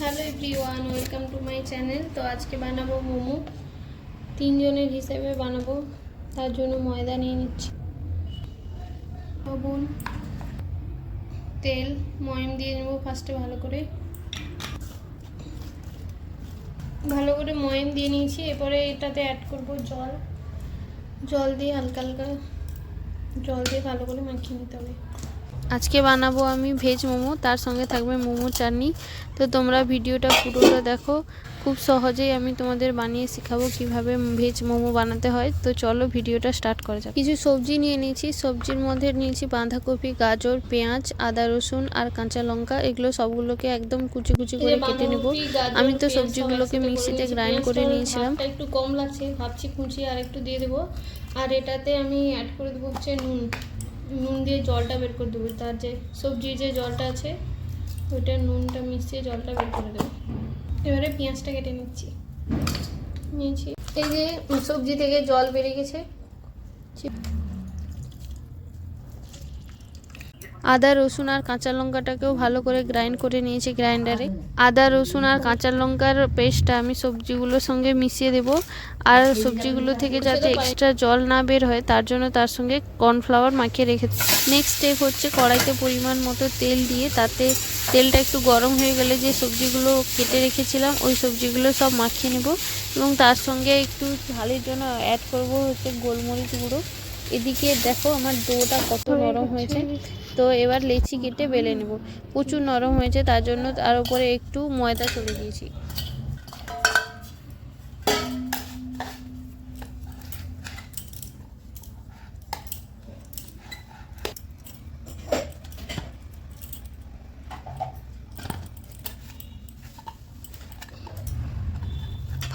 Hello everyone, welcome to my channel. তো আজকে বানাবো মোমো। তিনজনের হিসেবে বানাবো। তার জন্য ময়দা নিয়ে নিচ্ছি। লবণ, তেল, ময়ম দিয়ে নেব ফার্স্টে ভালো করে। ভালো করে ময়ম দিয়ে নিয়েছি। এরপরে এটাতে অ্যাড করব জল। জল দিয়ে হালকা হালকা জল দিয়ে ভালো করে মাখিয়ে নিতে হবে। আজকে বানাবো আমি ভেজ মোমো তার সঙ্গে থাকবে মোমো চাটনি। তো তোমরা ভিডিওটা পুরোটা দেখো। খুব সহজেই আমি তোমাদের বানিয়ে শেখাবো কীভাবে ভেজ মোমো বানাতে হয়। তো চলো ভিডিওটা স্টার্ট করা যাক। কিছু সবজি নিয়ে নিয়েছি। সবজির মধ্যে নিয়েছি বাঁধাকপি গাজর পেঁয়াজ আদা রসুন আর কাঁচা লঙ্কা। এগুলো সবগুলোকে একদম কুচি কুচি করে কেটে নেব। আমি তো সবজিগুলোকে মিক্সিতে গ্রাইন্ড করে নিয়েছিলাম। একটু কম লাগছে। ভাবছি কুচি আর একটু দিয়ে দেবো। আর এটাতে আমি অ্যাড করে দেবো হচ্ছে নুন। নুন দিয়ে জলটা বের করে দেবো। তার যে সবজির যে জলটা আছে, ওইটা নুনটা মিশিয়ে জলটা বের করে দেবো। এবারে পেঁয়াজটা কেটে নিচ্ছি। নিয়েছি। এই যে সবজি থেকে জল বেরিয়ে গেছে। আদা, রসুন আর কাঁচা লঙ্কাটাকেও ভালো করে গ্রাইন্ড করে নিয়েছি গ্রাইন্ডারে আদা, রসুন আর কাঁচা লঙ্কার পেস্টটা আমি সবজিগুলোর সঙ্গে মিশিয়ে দেব। আর সবজিগুলো থেকে যাতে এক্সট্রা জল না বের হয়, তার জন্য তার সঙ্গে কর্নফ্লাওয়ার মাখিয়ে রেখে নেক্সট স্টেপ হচ্ছে কড়াইতে পরিমাণ মতো তেল দিয়ে, তাতে তেলটা একটু গরম হয়ে গেলে যে সবজিগুলো কেটে রেখেছিলাম, ওই সবজিগুলো সব মাখিয়ে নেব। এবং তার সঙ্গে একটু ঝালের জন্য অ্যাড করব হচ্ছে গোলমরিচ গুঁড়ো। এদিকে দেখো আমার ডোটা কত নরম হয়েছে। তো এবার লেচি কেটে বেলে নেব। প্রচুর নরম হয়েছে তার জন্য তার উপরে একটু ময়দা চলে দিয়েছি।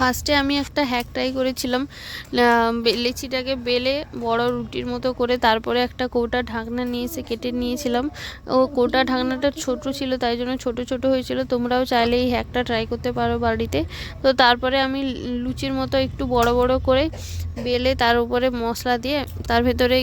ফার্স্টে আমি একটা হ্যাক ট্রাই করেছিলাম লেচিটাকে বেলে বড় রুটির মতো করে তারপরে একটা কৌটা ঢাকনা নিয়ে এসে কেটে নিয়েছিলাম। ও কৌটা ঢাকনাটা ছোট ছিল, তাই জন্য ছোট ছোট হয়েছিল। তোমরাও চাইলে এই হ্যাকটা ট্রাই করতে পারো বাড়িতে। তো তারপরে আমি লুচির মতো একটু বড় বড় করে বেলে তার উপরে মশলা দিয়ে তার ভেতরে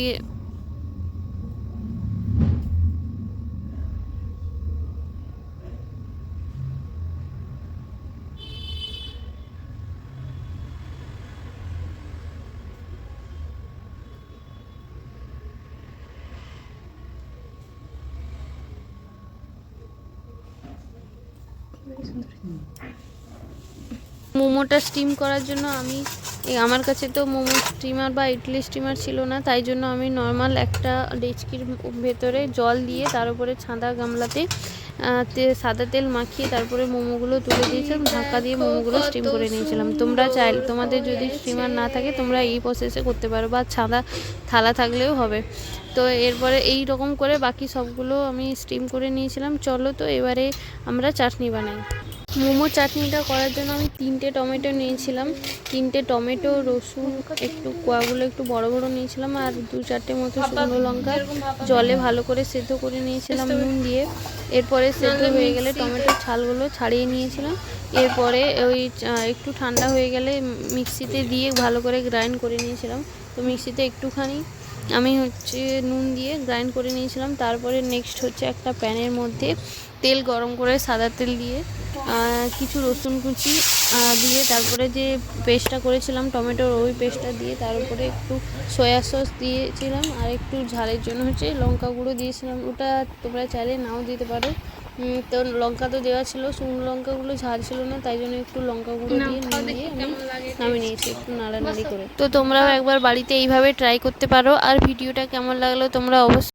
মোমোটা স্টিম করার জন্য আমি আমার কাছে তো মোমো স্টিমার বা ইডলি স্টিমার ছিল না, তাই জন্য আমি নর্মাল একটা ডেচকির ভেতরে জল দিয়ে তার উপরে ছাঁদা গামলাতে সাদা তেল মাখিয়ে তারপরে মোমোগুলো তুলে দিয়েছিলাম, ঢাকা দিয়ে মোমোগুলো স্টিম করে নিয়েছিলাম। তোমরা চাই তোমাদের যদি স্টিমার না থাকে, তোমরা এই প্রসেসে করতে পারো বা ছাদা থালা থাকলেও হবে। তো এরপরে এই রকম করে বাকি সবগুলো আমি স্টিম করে নিয়েছিলাম। চলো তো এবারে আমরা চাটনি বানাই। মোমো চাটনিটা করার জন্য আমি তিনটে টমেটো নিয়েছিলাম। তিনটে টমেটো রসুন একটু কোয়াগুলো একটু বড় বড় নিয়েছিলাম আর দু চারটে মতো শুকনো লঙ্কা। জলে ভালো করে সেদ্ধ করে নিয়েছিলাম নুন দিয়ে। এরপরে সেদ্ধ হয়ে গেলে টমেটোর ছালগুলো ছাড়িয়ে নিয়েছিলাম। এরপরে ওই একটু ঠান্ডা হয়ে গেলে মিক্সিতে দিয়ে ভালো করে গ্রাইন্ড করে নিয়েছিলাম। তো মিক্সিতে একটুখানি আমি হচ্ছে নুন দিয়ে গ্রাইন্ড করে নিয়েছিলাম। তারপরে নেক্সট হচ্ছে একটা প্যানের মধ্যে তেল গরম করে সাদা তেল দিয়ে কিছু রসুন কুচি দিয়ে তারপরে যে পেস্টটা করেছিলাম টমেটোর ওই পেস্টটা দিয়ে তার উপরে একটু সয়া সস দিয়েছিলাম আর একটু ঝালের জন্য হচ্ছে লঙ্কা গুঁড়ো দিয়েছিলাম। ওটা তোমরা চাইলে নাও দিতে পারো। তো লঙ্কা তো দেওয়া ছিল শুকনো লঙ্কাগুলো ঝাল ছিল না তাই জন্য একটু লঙ্কা গুঁড়ো দিয়ে নুন দিয়ে আমি নামিয়ে নিয়েছি একটু নাড়ানাড়ি করে। তো তোমরাও একবার বাড়িতে এইভাবে ট্রাই করতে পারো আর ভিডিওটা কেমন লাগল তোমরা অবশ্যই